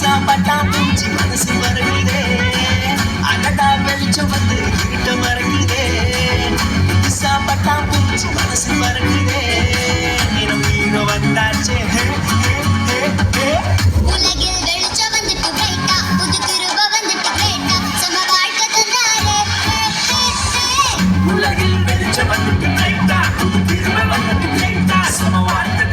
சாப்பாட்டா பூச்சி மனசு வருகிறே அடடா வெளிச்சம் வந்து இருட்ட மர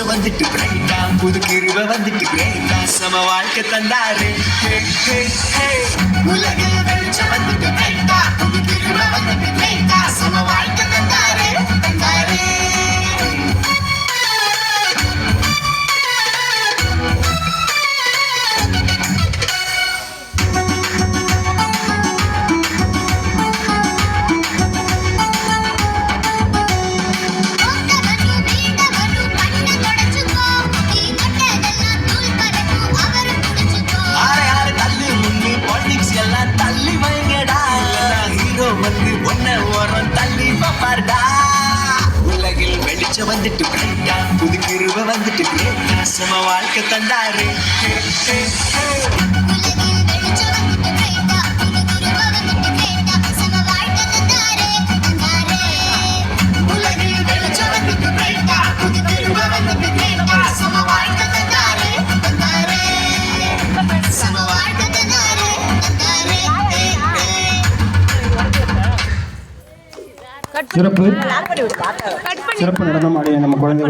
சந்தோஷம் வந்துட்டு பிரைட்டாம் புது கிருவ வந்துட்டு பிரைட்டா சம வாழ்க்கை தந்தாரு. உலகில் பார்டா. உலகில் வெளிச்சம் வந்துட்டு கண்டா புது கிருவ வந்துட்டு சம வாழ்க்கை தந்தாரு. சிறப்பு. சிறப்பு நடனம் ஆடிய நம்ம குழந்தைகள்